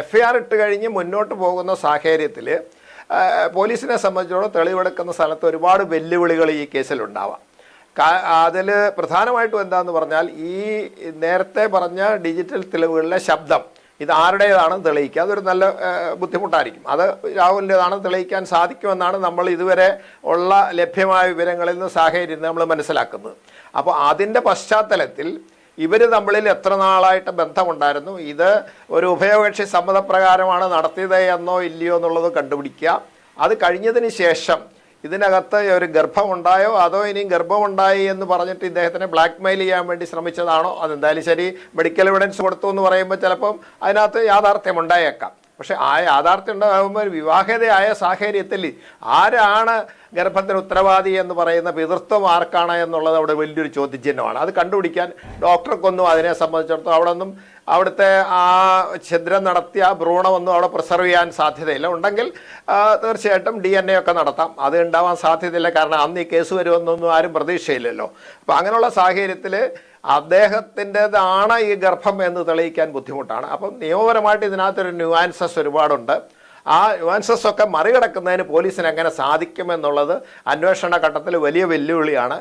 F I R ഇട്ട് കഴിഞ്ഞ് മുന്നോട്ട് പോകുന്ന സാഹചര്യത്തിൽ പോലീസിനെ സംബന്ധിച്ചിടത്തോളം തെളിവെടുക്കുന്ന സ്ഥലത്ത് ഒരുപാട് വെല്ലുവിളികൾ ഈ കേസിലുണ്ടാവാം അതിൽ പ്രധാനമായിട്ടും എന്താന്ന് പറഞ്ഞാൽ ഈ നേരത്തെ പറഞ്ഞ ഡിജിറ്റൽ തെളിവുകളിലെ ശബ്ദം ഇത് ആരുടേതാണെന്ന് തെളിയിക്കുക. അതൊരു നല്ല ബുദ്ധിമുട്ടായിരിക്കും. അത് രാഹുലിന്റെതാണെന്ന് തെളിയിക്കാൻ സാധിക്കുമെന്നാണ് നമ്മൾ ഇതുവരെ ഉള്ള ലഭ്യമായ വിവരങ്ങളിൽ നിന്ന് സാഹചര്യം നമ്മൾ മനസ്സിലാക്കുന്നത്. അപ്പോൾ അതിന്റെ പശ്ചാത്തലത്തിൽ ഇവർ തമ്മിൽ എത്ര നാളായിട്ട് ബന്ധമുണ്ടായിരുന്നു? ഇത് ഒരു ഉഭയകക്ഷി സമ്മതപ്രകാരമാണ് നടത്തിയത് എന്നോ ഇല്ലയോ എന്നുള്ളത് കണ്ടുപിടിക്കുക. അത് കഴിഞ്ഞതിന് ശേഷം ഇതിനകത്ത് ഒരു ഗർഭമുണ്ടായോ? അതോ ഇനിയും ഗർഭമുണ്ടായി എന്ന് പറഞ്ഞിട്ട് ഇദ്ദേഹത്തിനെ ബ്ലാക്ക് മെയിൽ ചെയ്യാൻ വേണ്ടി ശ്രമിച്ചതാണോ? അതെന്തായാലും ശരി. മെഡിക്കൽ എവിഡൻസ് കൊടുത്തു എന്ന് പറയുമ്പോൾ ചിലപ്പം അതിനകത്ത് യാഥാർത്ഥ്യം ഉണ്ടായേക്കാം പക്ഷെ ആ യാഥാർത്ഥ്യം ഉണ്ടാകുമ്പോൾ വിവാഹിതയായ സാഹചര്യത്തിൽ ആരാണ് ഗർഭത്തിന് ഉത്തരവാദി എന്ന് പറയുന്ന പിതൃത്വം ആർക്കാണ് എന്നുള്ളത് അവിടെ വലിയൊരു ചോദ്യചിഹ്നമാണ്. അത് കണ്ടുപിടിക്കാൻ ഡോക്ടർക്കൊന്നും അതിനെ സംബന്ധിച്ചിടത്തോളം അവിടെ ഒന്നും അവിടുത്തെ ആ ഛിദ്രം നടത്തിയ ഭ്രൂണമൊന്നും അവിടെ പ്രിസർവ് ചെയ്യാൻ സാധ്യതയില്ല. ഉണ്ടെങ്കിൽ തീർച്ചയായിട്ടും ഡി എൻ എ ഒക്കെ നടത്താം. അത് ഉണ്ടാവാൻ സാധ്യതയില്ല. കാരണം അന്ന് ഈ കേസ് വരുമെന്നൊന്നും ആരും പ്രതീക്ഷയില്ലല്ലോ. അപ്പം അങ്ങനെയുള്ള സാഹചര്യത്തിൽ അദ്ദേഹത്തിന്റെതാണ് ഈ ഗർഭം എന്ന് തെളിയിക്കാൻ ബുദ്ധിമുട്ടാണ്. അപ്പം നിയമപരമായിട്ട് ഇതിനകത്തൊരു ന്യൂആൻസസ് ഒരുപാടുണ്ട്. ആ ന്യൂവാൻസസ് ഒക്കെ മറികടക്കുന്നതിന് പോലീസിന് എങ്ങനെ സാധിക്കുമെന്നുള്ളത് അന്വേഷണ ഘട്ടത്തിൽ വലിയ വെല്ലുവിളിയാണ്.